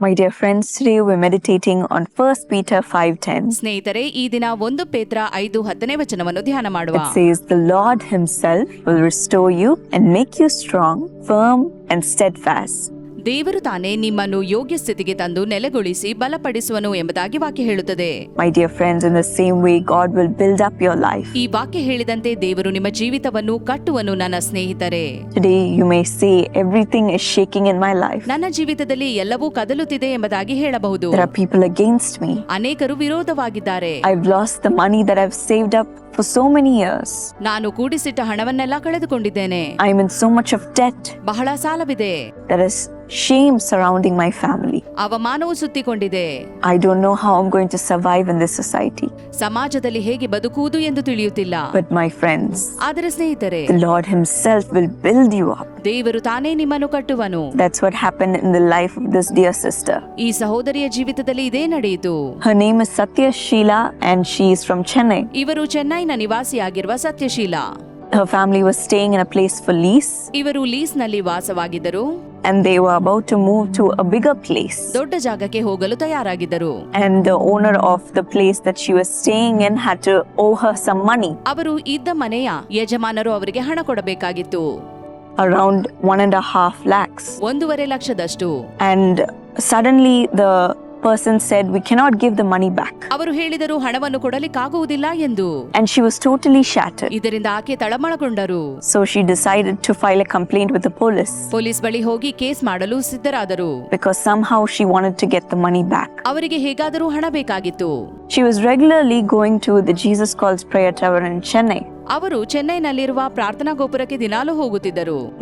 My dear friends, today we're meditating on 1 Peter 5:10. ಸ್ನೇಹಿತರೆ ಈ ದಿನ ಒಂದು ಪೇತ್ರ ಐದು ಹತ್ತನೇ ವಚನವನ್ನು ಧ್ಯಾನ ಮಾಡುವ It says, The Lord Himself will restore you and make you strong, firm, and steadfast. ದೇವರು ತಾನೇ ನಿಮ್ಮನ್ನು ಯೋಗ್ಯ ಸ್ಥಿತಿಗೆ ತಂದು ನೆಲೆಗೊಳಿಸಿ ಬಲಪಡಿಸುವನು ಎಂಬುದಾಗಿ ವಾಕ್ಯ ಹೇಳುತ್ತದೆ My dear friends, in the same way, God will build up your life. ಈ ವಾಕ್ಯ ಹೇಳಿದಂತೆ ದೇವರು ನಿಮ್ಮ ಜೀವಿತವನ್ನು ಕಟ್ಟುವನು ನನ್ನ ಸ್ನೇಹಿತರೆ Today, you may say, Everything is shaking in my life. ನನ್ನ ಜೀವಿತದಲ್ಲಿ ಎಲ್ಲವೂ ಕದಲುತ್ತಿದೆ ಎಂಬುದಾಗಿ ಹೇಳಬಹುದು There are people against me. ಅನೇಕರು ವಿರೋಧವಾಗಿದ್ದಾರೆ I've lost the money that I've saved up for so many years. ನಾನು ಕೂಡಿಸಿಟ್ಟ ಹಣವನ್ನೆಲ್ಲ ಕಳೆದುಕೊಂಡಿದ್ದೇನೆ I'm in so much of debt. ಬಹಳ ಸಾಲವಿದೆ There is shame surrounding my family. ಅವಮಾನವು ಸುತ್ತಿಕೊಂಡಿದೆ I don't know how I'm going to survive in this society. ಸಮಾಜದಲ್ಲಿ ಹೇಗೆ ಬದುಕುವುದು ಎಂದು ತಿಳಿಯುತ್ತಿಲ್ಲ But my friends, ಆದರೆ ಸ್ನೇಹಿತರೆ the Lord Himself will build you up. ದೇವರು ತಾನೇ ನಿಮ್ಮನ್ನು ಕಟ್ಟುವನು That's what happened in the life of this dear sister. ಈ ಸಹೋದರಿಯ ಜೀವಿತದಲ್ಲಿ ಇದೇ ನಡೆಯಿತು Her name is Satya Sheila and she is from Chennai. ಇವರು ಚೆನ್ನೈನ ನಿವಾಸಿಯಾಗಿರುವ ಸತ್ಯಶೀಲ Her family was staying in a place for lease ಇವರು ಲೀಸ್ನಲ್ಲಿ ವಾಸವಾಗಿದ್ದರು and they were about to move to a bigger place. ದೊಡ್ಡ ಜಾಗಕ್ಕೆ ಹೋಗಲು ತಯಾರಾಗಿದ್ದರು And the owner of the place that she was staying in had to owe her some money, ಅವರು ಇದ್ದ ಮನೆಯ ಯಜಮಾನರು ಅವರಿಗೆ ಹಣ ಕೊಡಬೇಕಾಗಿತ್ತು around one and a half lakhs. ಒಂದೂವರೆ ಲಕ್ಷದಷ್ಟು And suddenly the person said, We cannot give the money back. ಅವರು ಹೇಳಿದರು ಹಣವನ್ನು ಕೊಡಲಿಕ್ಕಾಗುವುದಿಲ್ಲ ಎಂದು And she was totally shattered. ಇದರಿಂದ ಆಕೆ ತಳಮಳಗೊಂಡರು So she decided to file a complaint with the police police ಬಳಿ ಹೋಗಿ case ಮಾಡಲು ಸಿದ್ಧರಾದರು because somehow she wanted to get the money back. ಅವರಿಗೆ ಹೇಗಾದರೂ ಹಣ ಬೇಕಾಗಿತ್ತು She was regularly going to the Jesus Calls Prayer Tower in Chennai, ಅವರು ಚೆನ್ನೈನಲ್ಲಿರುವ ಪ್ರಾರ್ಥನಾ ಗೋಪುರಕ್ಕೆ ದಿನಾಲೂ ಹೋಗುತ್ತಿದ್ದರು.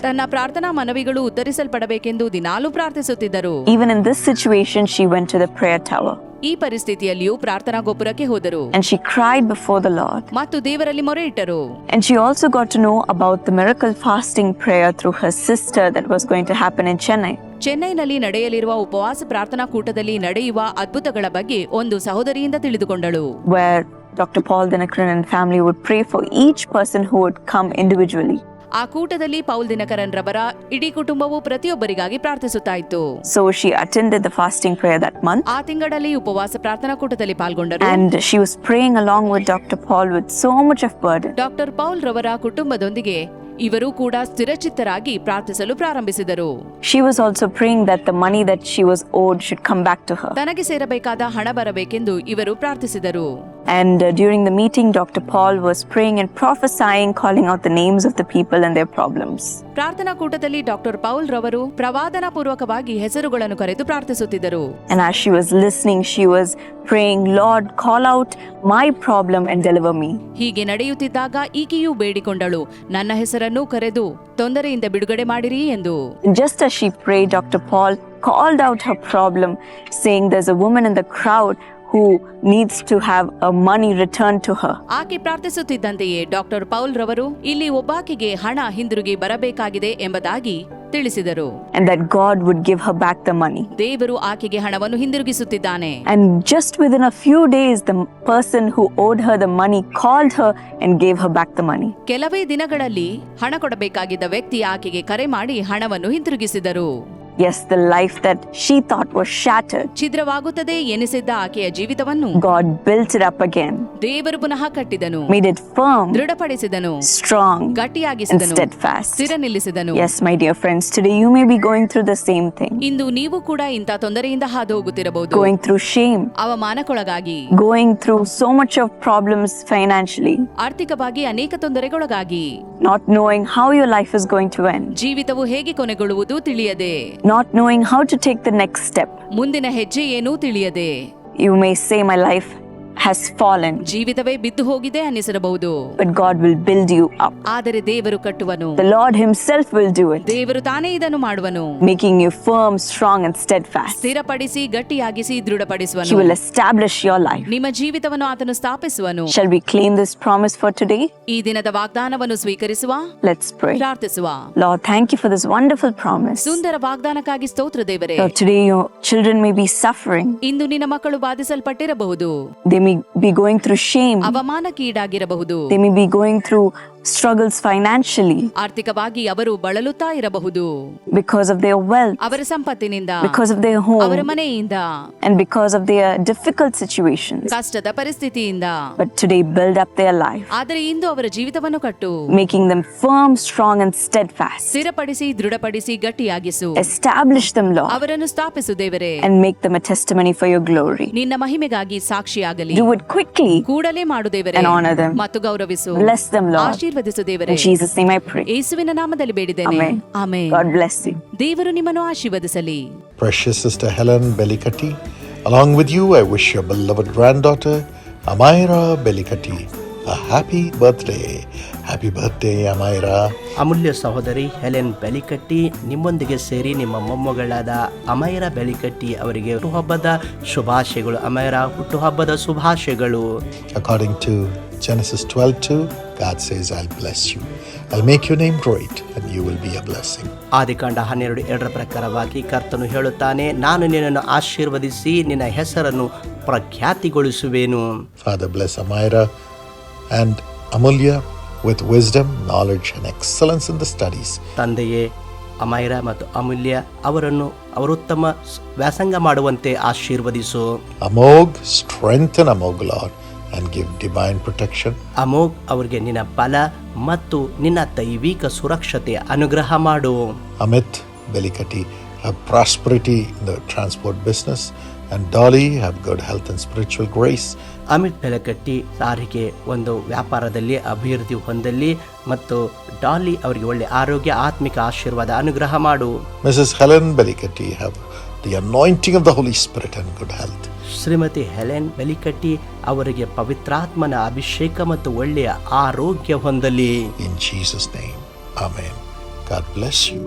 ತನ್ನ ಪ್ರಾರ್ಥನಾ ಮನವಿಗಳು ಉತ್ತರಿಸಲ್ಪಡಬೇಕೆಂದು ದಿನಾಲೂ ಪ್ರಾರ್ಥಿಸುತ್ತಿದ್ದರು Even in this situation, she went to the prayer tower ಈ ಪರಿಸ್ಥಿತಿಯಲ್ಲಿಯೂ ಪ್ರಾರ್ಥನಾ ಗೋಪುರಕ್ಕೆ ಹೋದರು and she cried before the Lord. ಮತ್ತು ದೇವರಲ್ಲಿ ಮೊರೆ ಇಟ್ಟರು And she also got to know about the miracle fasting prayer through her sister that was going to happen in Chennai. ಚೆನ್ನೈನಲ್ಲಿ ನಡೆಯಲಿರುವ ಉಪವಾಸ ಪ್ರಾರ್ಥನಾ ಕೂಟದಲ್ಲಿ ನಡೆಯುವ ಅದ್ಭುತಗಳ ಬಗ್ಗೆ ಒಂದು ಸಹೋದರಿಯಿಂದ ತಿಳಿದುಕೊಂಡಳು where Dr. Paul Dinakaran and family would pray for each person who would come individually. ಆ ಕೂಟದಲ್ಲಿ ಪೌಲ್ ದಿನಕರನ್ ರವರ ಇಡೀ ಕುಟುಂಬವು ಪ್ರತಿಯೊಬ್ಬರಿಗಾಗಿ ಪ್ರಾರ್ಥಿಸುತ್ತಾ ಇತ್ತು. So she attended the fasting prayer that month ಆ ತಿಂಗಳಲ್ಲಿ ಉಪವಾಸ ಪ್ರಾರ್ಥನಾ ಕೂಟದಲ್ಲಿ ಪಾಲ್ಗೊಂಡರು. And she was praying along with doctor Paul with so much of bird doctor Paul ರವರ ಕುಟುಂಬದೊಂದಿಗೆ ಇವರು ಕೂಡ ಸ್ಥಿರಚಿತ್ತರಾಗಿ ಪ್ರಾರ್ಥಿಸಲು ಪ್ರಾರಂಭಿಸಿದರು. She was also praying that the money that she was owed should come back to her ತನಗೆ ಸೇರಬೇಕಾದ ಹಣ ಬರಬೇಕೆಂದು ಇವರು ಪ್ರಾರ್ಥಿಸಿದರು. And uh, during the meeting, Dr. Paul was praying and prophesying, calling out the names of the people and their problems. ಪ್ರಾರ್ಥನಾ ಕೂಟದಲ್ಲಿ doctor Paul ರವರು ಪ್ರವಾದನಾ ಪೂರ್ವಕವಾಗಿ ಹೆಸರುಗಳನ್ನು ಕರೆದು ಪ್ರಾರ್ಥಿಸುತ್ತಿದ್ದರು And as she was listening, she was praying, Lord, call out my problem and deliver me. ಹೀಗೆ ನಡೆಯುತ್ತಿದ್ದಾಗ ಈಕೆಯೂ ಬೇಡಿಕೊಂಡಳು ನನ್ನ ಹೆಸರನ್ನು ಕರೆದು ತೊಂದರೆಯಿಂದ ಬಿಡುಗಡೆ ಮಾಡಿರಿ ಎಂದು And just as she prayed, Dr. Paul called out her problem, saying, There's a woman in the crowd who needs to have a money returned to her. ಆಕೆ ಪ್ರಾರ್ಥಿಸುತ್ತಿದ್ದಂತೆಯೇ doctor Paul ರವರು ಇಲ್ಲಿ ಒಬ್ಬಾಕೆಗೆ ಹಣ ಹಿಂದಿರುಗಿ ಬರಬೇಕಾಗಿದೆ ಎಂಬುದಾಗಿ ತಿಳಿಸಿದರು And that God would give her back the money. ದೇವರು ಆಕೆಗೆ ಹಣವನ್ನು ಹಿಂದಿರುಗಿಸುತ್ತಿದ್ದಾನೆ And just within a few days, the person who owed her the money called her and gave her back the money. ಕೆಲವೇ ದಿನಗಳಲ್ಲಿ ಹಣ ಕೊಡಬೇಕಾಗಿದ್ದ ವ್ಯಕ್ತಿ ಆಕೆಗೆ ಕರೆ ಮಾಡಿ ಹಣವನ್ನು ಹಿಂತಿರುಗಿಸಿದರು Yes, the life that she thought was shattered, ಛಿದ್ರವಾಗುತ್ತದೆ ಎನಿಸಿದ್ದ ಆಕೆಯ ಜೀವಿತವನ್ನು God built it up again, ದೇವರು ಪುನಃ ಕಟ್ಟಿದನು made it firm, ದೃಢಪಡಿಸಿದನು strong, and ಗಟ್ಟಿಯಾಗಿಸಿದನು steadfast. ಸ್ಥಿರ ನಿಲ್ಲಿಸಿದನು Yes, my dear friends, today you may be going through the same thing, ಇಂದು ನೀವು ಕೂಡ ಇಂಥ ತೊಂದರೆಯಿಂದ ಹಾದು ಹೋಗುತ್ತಿರಬಹುದು going through shame, ಅವಮಾನಕ್ಕೊಳಗಾಗಿ going through so much of problems financially, ಆರ್ಥಿಕವಾಗಿ ಅನೇಕ ತೊಂದರೆಗೊಳಗಾಗಿ not knowing how your life is going to end, ಜೀವಿತವು ಹೇಗೆ ಕೊನೆಗೊಳ್ಳುವುದು ತಿಳಿಯದೆ not knowing how to take the next step. ಮುಂದಿನ ಹೆಜ್ಜೆ ಏನೂ ತಿಳಿಯದೆ You may say, My life has fallen, ಜೀವಿತವೇ ಬಿದ್ದು ಹೋಗಿದೆ ಅನ್ನಿಸಿರಬಹುದು but God will build you up. ಆದರೆ ದೇವರು ಕಟ್ಟುವನು The Lord Himself will do it, ದೇವರು ತಾನೇ ಇದನ್ನು ಮಾಡುವನು making you firm, strong, and steadfast. ಸ್ಥಿರಪಡಿಸಿ ಗಟ್ಟಿಯಾಗಿಸಿ He ದೃಢಪಡಿಸುವನು will establish your life. ನಿಮ್ಮ ಜೀವಿತವನ್ನು ಆತನು ಸ್ಥಾಪಿಸುವನು Shall we claim this promise for today? ಈ ದಿನದ ವಾಗ್ದಾನವನ್ನು ಸ್ವೀಕರಿಸುವ Let's pray. ಪ್ರಾರ್ಥಿಸುವ Lord, thank you for this wonderful promise. ಸುಂದರ ವಾಗ್ದಾನಕ್ಕಾಗಿ ಸ್ತೋತ್ರ ದೇವರೇ Lord, today your children may be suffering. ಇಂದು ನಿನ್ನ ಮಕ್ಕಳು ಬಾಧಿಸಲ್ಪಟ್ಟಿರಬಹುದು They may be going through shame. ಅವಮಾನಕ್ಕೀಡಾಗಿರಬಹುದು They may be going through struggles financially ಆರ್ಥಿಕವಾಗಿ ಅವರು ಬಳಲುತ್ತಾ ಇರಬಹುದು because of their wealth, ಅವರ ಸಂಪತ್ತಿನಿಂದ because of their ಅವರ home, ಮನೆಯಿಂದ and because of their difficult situations. ಕಷ್ಟದ ಪರಿಸ್ಥಿತಿಯಿಂದ But today, build up their life, ಆದರೆ ಇಂದು ಅವರ ಜೀವಿತವನ್ನು ಕಟ್ಟು making them firm, strong, and steadfast. ಸ್ಥಿರಪಡಿಸಿ ದೃಢಪಡಿಸಿ ಗಟ್ಟಿಯಾಗಿಸು Establish them, Lord, ಅವರನ್ನು ಸ್ಥಾಪಿಸು ದೇವರೇ and make them a testimony for your glory. ನಿನ್ನ ಮಹಿಮೆಗಾಗಿ ಸಾಕ್ಷಿಯಾಗಲಿ Do it quickly. ಕೂಡಲೇ ಮಾಡು ದೇವರೇ And honor them. ಮತ್ತು ಗೌರವಿಸು Bless them, Lord. ಆಶೀರ್ವದಿಸು ದೇವರೇ In Jesus' name I pray. ಯೇಸುವಿನ ನಾಮದಲ್ಲಿ ಬೇಡಿದ್ದೇನೆ Amen. ಆಮೇಲೆ God bless you. ದೇವರು ನಿಮ್ಮನ್ನು ಆಶೀರ್ವದಿಸಲಿ Precious Sister Helen Bellicati, along with you, I wish your beloved granddaughter, Amaira Bellicati, a happy birthday. Happy birthday, Amaira. ಅಮೂಲ್ಯ ಸಹೋದರಿ Helen ಬೆಲಿಕಟ್ಟಿ ನಿಮ್ಮೊಂದಿಗೆ ಸೇರಿ ನಿಮ್ಮ ಮೊಮ್ಮಗಳಾದ ಅಮೈರ ಬೆಲಿಕಟ್ಟಿ ಅವರಿಗೆ ಹುಟ್ಟುಹಬ್ಬದ ಶುಭಾಶಯಗಳು ಅಮೈರ ಹುಟ್ಟುಹಬ್ಬದ ಶುಭಾಶಯಗಳು According to Genesis 12 God says, I'll bless you. I'll make your name great, and you will be a blessing. ಆದಿಕಾಂಡ ಹನ್ನೆರಡು ಎರಡರ ಪ್ರಕಾರವಾಗಿ ಕರ್ತನು ಹೇಳುತ್ತಾನೆ ನಾನು ನಿನ್ನನ್ನು ಆಶೀರ್ವದಿಸಿ ನಿನ್ನ ಹೆಸರನ್ನು ಪ್ರಖ್ಯಾತಿಗೊಳಿಸುವೆನು Father, bless Amaira and Amulya with wisdom, knowledge, and excellence in the studies. ತಂದೆಯೇ ಅಮೈರ ಮತ್ತು ಅಮೂಲ್ಯ ಅವರನ್ನು ಅವರುತ್ತಮ ವ್ಯಾಸಂಗ ಮಾಡುವಂತೆ ಆಶೀರ್ವದಿಸು Amog, strengthen Amog, Lord, and give divine protection. Amogh ಅವರಿಗೆ ನಿನ್ನ ಬಲ ಮತ್ತು ನಿನ್ನ ದೈವಿಕ ಸುರಕ್ಷತೆ ಅನುಗ್ರಹ ಮಾಡು Amit Belikati have prosperity in the transport business, and Dolly have good health and spiritual grace. Amit ಬೆಲಕಟ್ಟಿ ಸಾರಿಗೆ ಒಂದು ವ್ಯಾಪಾರದಲ್ಲಿ ಅಭಿವೃದ್ಧಿ ಹೊಂದಲಿ ಮತ್ತು ಡಾಲಿ ಅವರಿಗೆ ಒಳ್ಳೆ ಆರೋಗ್ಯ ಆತ್ಮಿಕ ಆಶೀರ್ವಾದ ಅನುಗ್ರಹ ಮಾಡು Mrs. Helen Belikati have the anointing of the Holy Spirit and good health. Shrimati Helen Belikatti ಅವರಿಗೆ ಪವಿತ್ರಾತ್ಮನ ಅಭಿಷೇಕ ಮತ್ತು ಒಳ್ಳೆಯ ಆರೋಗ್ಯ ಹೊಂದಲಿ In Jesus' name, Amen. God bless you.